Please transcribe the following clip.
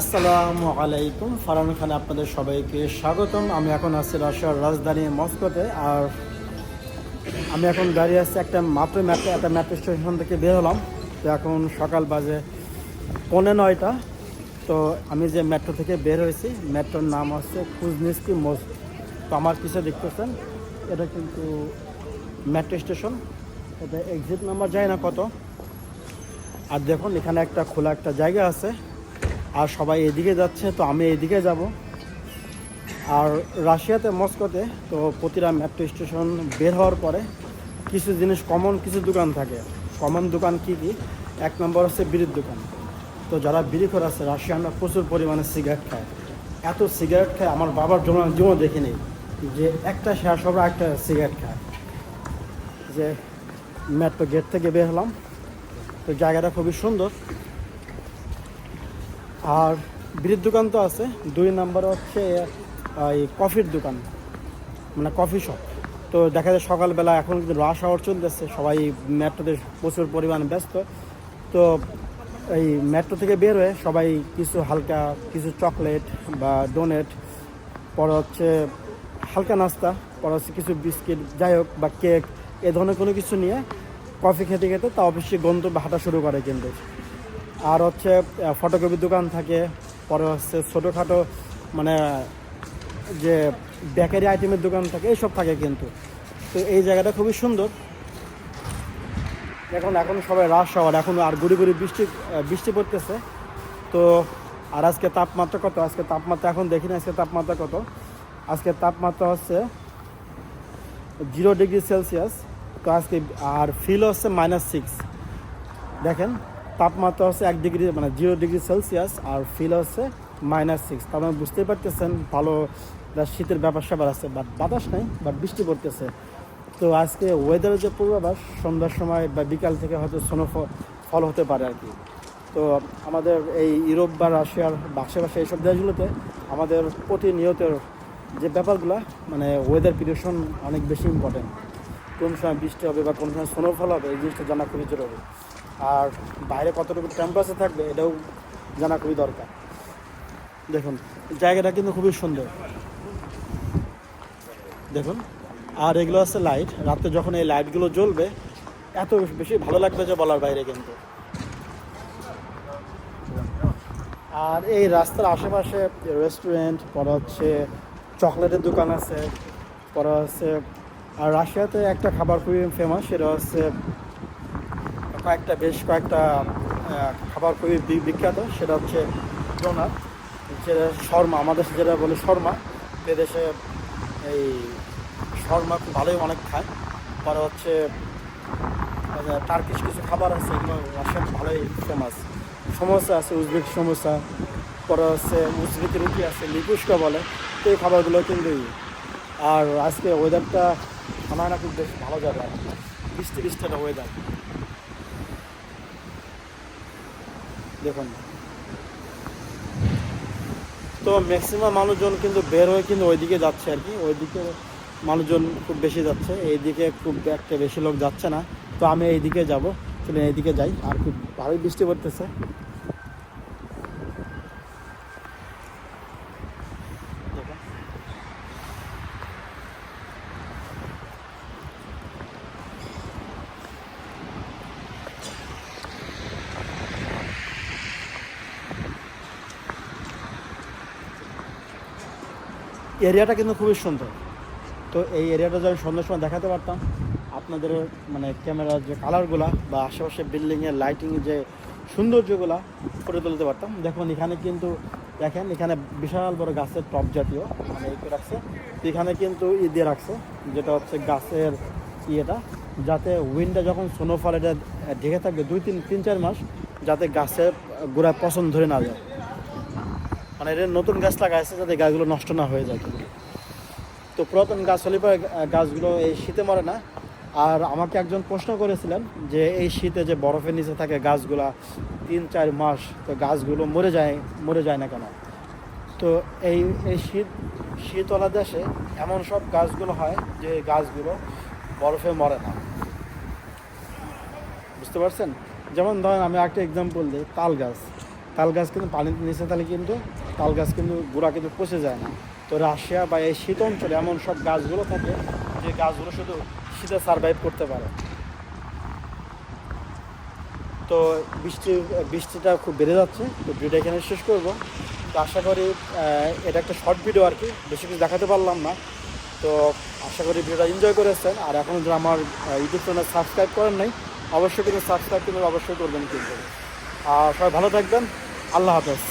আসসালামু আলাইকুম। ফারান খানে আপনাদের সবাইকে স্বাগতম। আমি এখন আছি রাশিয়ার রাজধানী মস্কোতে। আর আমি এখন দাঁড়িয়ে আছি একটা মাত্র মেট্রো একটা মেট্রো স্টেশন থেকে বের হলাম। তো এখন সকাল বাজে পৌনে নয়টা। তো আমি যে মেট্রো থেকে বের হয়েছি মেট্রোর নাম হচ্ছে কুজনিস্কি মোস্ট তো আমার পিছিয়ে দেখতেছেন, এটা কিন্তু মেট্রো স্টেশন। এটা এক্সিট নাম্বার যায় না কত। আর দেখুন, এখানে একটা খোলা একটা জায়গা আছে। আর সবাই এদিকে যাচ্ছে, তো আমি এদিকে যাব। আর রাশিয়াতে মস্কোতে, তো প্রতিটা মেট্রো স্টেশন বের হওয়ার পরে কিছু জিনিস কমন কিছু দোকান থাকে। কমন দোকান কি কি? এক নম্বর হচ্ছে বিড়ির দোকান। তো যারা বিড়ি করে আছে রাশিয়ানরা প্রচুর পরিমাণে সিগারেট খায়। এত সিগারেট খায়, আমার বাবার জীবন জীবন দেখিনি যে একটা শেষ হবে একটা সিগারেট খায়। যে মেট্রো গেট থেকে বের হলাম। তো জায়গাটা খুবই সুন্দর। আর বিড়ির দোকান তো আছে, দুই নাম্বার হচ্ছে এই কফির দোকান মানে কফি শপ। তো দেখা যায় সকালবেলা এখন কিন্তু রাশ আওয়ার চলতেছে, সবাই মেট্রোতে প্রচুর পরিমাণে ব্যস্ত। তো এই মেট্রো থেকে বের হয়ে সবাই কিছু হালকা, কিছু চকলেট বা ডোনেট পরে হচ্ছে হালকা নাস্তা, পরে হচ্ছে কিছু বিস্কিট যাই হোক বা কেক এ ধরনের কোনো কিছু নিয়ে কফি খেতে খেতে তা অবশ্যই গন্তব্যে হাঁটা শুরু করে কিন্তু। আর হচ্ছে ফটোকপির দোকান থাকে, পরে হচ্ছে ছোটোখাটো মানে যে বেকারি আইটেমের দোকান থাকে, এইসব থাকে কিন্তু। তো এই জায়গাটা খুবই সুন্দর। এখন এখন সবাই রাশ হওয়ার এখন আর গুড়ি গুড়ি বৃষ্টি বৃষ্টি পড়তেছে। তো, আর আজকে তাপমাত্রা কত? আজকে তাপমাত্রা এখন দেখি না, আজকে তাপমাত্রা কত? আজকে তাপমাত্রা হচ্ছে জিরো ডিগ্রি সেলসিয়াস তো আজকে, আর ফিল হচ্ছে মাইনাস সিক্স দেখেন তাপমাত্রা হচ্ছে এক ডিগ্রি মানে জিরো ডিগ্রি সেলসিয়াস আর ফিল হচ্ছে মাইনাস সিক্স তার মানে বুঝতেই পারতেছেন, ভালো শীতের ব্যাপার স্যাপার আছে বাট বাতাস নাই বাট বৃষ্টি পড়তেছে। তো আজকে ওয়েদারের যে পূর্বাভাস, সন্ধ্যার সময় বা বিকাল থেকে হয়তো স্নোফল ফল হতে পারে আর কি। তো আমাদের এই ইউরোপ বা রাশিয়ার বা আশেপাশে এইসব দেশগুলোতে আমাদের প্রতিনিয়ত যে ব্যাপারগুলো মানে ওয়েদার প্রিডিকশন অনেক বেশি ইম্পর্টেন্ট কোন সময় বৃষ্টি হবে বা কোন সময় স্নোফল হবে, এই জিনিসটা জানা খুবই জরুরি। আর বাইরে কতটুকু টেম্পারেচার থাকবে এটাও জানা খুবই দরকার। দেখুন, জায়গাটা কিন্তু খুবই সুন্দর। দেখুন, আর এগুলো হচ্ছে লাইট রাতে যখন এই লাইটগুলো জ্বলবে, এত বেশি ভালো লাগবে যে বলার বাইরে কিন্তু। আর এই রাস্তার আশেপাশে রেস্টুরেন্ট পরে হচ্ছে চকলেটের দোকান আছে, পরে হচ্ছে, আর রাশিয়াতে একটা খাবার খুবই ফেমাস সেটা হচ্ছে কয়েকটা, বেশ কয়েকটা খাবার খুবই বিখ্যাত। সেটা হচ্ছে ডোনাট, যেটা শর্মা, আমাদের যেটা বলে শর্মা এদেশে এই শর্মা খুব ভালোই অনেক খায়। পরে হচ্ছে টার্কিশ কিছু কিছু খাবার আছে, এগুলো রাশিয়ান ভালোই ফেমাস সমোসা আছে, উজবেক সমোসা পরে হচ্ছে উজবেক রুটি আছে লিপুস্কা বলে, তো এই খাবারগুলো কিন্তু আর আজকে ওয়েদারটা আমার না খুব বেশ ভালো যাবে বৃষ্টি বৃষ্টি একটা ওয়েদার দেখুন। তো ম্যাক্সিমাম মানুষজন কিন্তু বের হয়ে কিন্তু ওইদিকে যাচ্ছে আর কি। ওইদিকে মানুষজন খুব বেশি যাচ্ছে। এইদিকে খুব একটা বেশি লোক যাচ্ছে না। তো আমি এইদিকে যাব। চলে এইদিকে যাই। আর খুব ভালোই বৃষ্টি পড়তেছে দেখুন। এরিয়াটা কিন্তু খুবই সুন্দর। তো এই এরিয়াটা যদি আমি সময় দেখাতে পারতাম, আপনাদের মানে ক্যামেরার যে কালারগুলা বা আশেপাশে বিল্ডিংয়ের লাইটিং যে সৌন্দর্যগুলা করে তুলতে পারতাম। দেখুন, এখানে কিন্তু দেখেন, এখানে বিশাল বড় গাছের টপ জাতীয় মানে এই রাখছে। এখানে কিন্তু ই দিয়ে রাখছে, যেটা হচ্ছে গাছের ইয়েটা, যাতে উইন্ডে যখন স্নোফল এটা ঢেকে থাকবে দুই তিন তিন চার মাস, যাতে গাছের গোড়ায় পছন্দ ধরে না যায়। মানে এটা নতুন গাছ লাগাইছে যাতে গাছগুলো নষ্ট না হয়ে যায়। তো পুরাতন গাছ হলে পরে গাছগুলো এই শীতে মরে না। আর আমাকে একজন প্রশ্ন করেছিলেন যে এই শীতে যে বরফের নিচে থাকে গাছগুলা তিন, চার মাস, তো গাছগুলো মরে যায় মরে যায় না কেন? তো এই এই শীত, শীতলা দেশে এমন সব গাছগুলো হয় যে গাছগুলো বরফে মরে না। বুঝতে পারছেন? যেমন ধরেন আমি একটা এক্সাম্পল দিই, তাল গাছ। তাল গাছ কিন্তু পানির নিচে তাহলে কিন্তু তাল গাছ কিন্তু, গোড়া কিন্তু পচে যায় না। তো রাশিয়া বা এই শীত অঞ্চলে এমন সব গাছগুলো থাকে যে গাছগুলো শুধু শীতে সারভাইভ করতে পারে। তো বৃষ্টি, বৃষ্টিটা খুব বেড়ে যাচ্ছে, তো ভিডিও এখানে শেষ করব। তো আশা করি এটা একটা শর্ট ভিডিও আর কি, বেশি কিছু দেখাতে পারলাম না। তো আশা করি ভিডিওটা এনজয় করেছেন। আর এখন যারা আমার ইউটিউব চ্যানেল সাবস্ক্রাইব করেন নাই, অবশ্যই কিন্তু সাবস্ক্রাইব কিন্তু অবশ্যই করবেন কিন্তু। আর সবাই ভালো থাকবেন। আল্লাহ হাফেজ।